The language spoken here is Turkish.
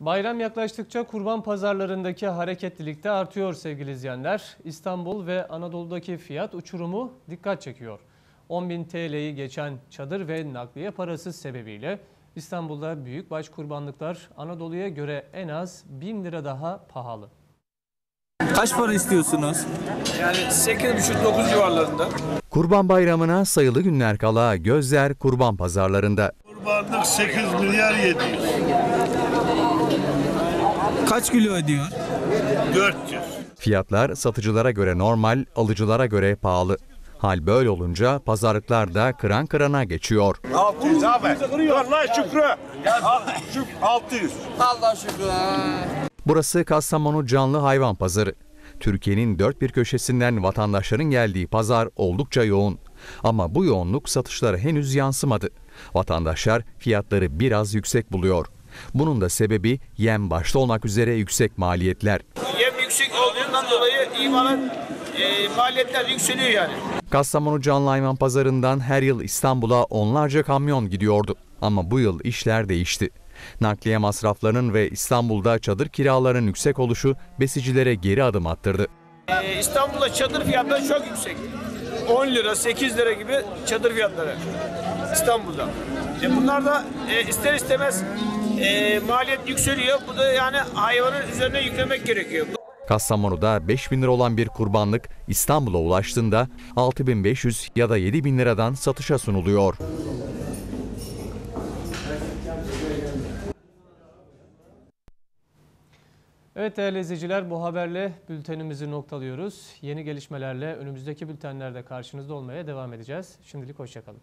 Bayram yaklaştıkça kurban pazarlarındaki hareketlilik de artıyor sevgili izleyenler. İstanbul ve Anadolu'daki fiyat uçurumu dikkat çekiyor. 10.000 TL'yi geçen çadır ve nakliye parası sebebiyle İstanbul'da büyükbaş kurbanlıklar Anadolu'ya göre en az 1000 lira daha pahalı. Kaç para istiyorsunuz? Yani 8,5-9 civarlarında. Kurban Bayramı'na sayılı günler kala gözler kurban pazarlarında. Kurbanlık 8 milyar 700. Kaç kilo ödüyor? 400. Fiyatlar satıcılara göre normal, alıcılara göre pahalı. Hal böyle olunca pazarlıklar da kıran kırana geçiyor. 600 abi. Vallahi Şükrü. Şükrü 600. Burası Kastamonu Canlı Hayvan Pazarı. Türkiye'nin dört bir köşesinden vatandaşların geldiği pazar oldukça yoğun. Ama bu yoğunluk satışlara henüz yansımadı. Vatandaşlar fiyatları biraz yüksek buluyor. Bunun da sebebi yem başta olmak üzere yüksek maliyetler. Yem yüksek olduğundan dolayı imalat e, maliyetler yükseliyor yani. Kastamonu Canlı Hayvan Pazarı'ndan her yıl İstanbul'a onlarca kamyon gidiyordu. Ama bu yıl işler değişti. Nakliye masraflarının ve İstanbul'da çadır kiralarının yüksek oluşu besicilere geri adım attırdı. E, İstanbul'da çadır fiyatları çok yüksek. 10 lira, 8 lira gibi çadır fiyatları İstanbul'da. E, bunlar da e, ister istemez e, maliyet yükseliyor. Bu da yani hayvanın üzerine yüklemek gerekiyor. Kastamonu'da 5 bin lira olan bir kurbanlık İstanbul'a ulaştığında 6500 ya da 7 bin liradan satışa sunuluyor. Evet değerli izleyiciler bu haberle bültenimizi noktalıyoruz. Yeni gelişmelerle önümüzdeki bültenlerde karşınızda olmaya devam edeceğiz. Şimdilik hoşçakalın.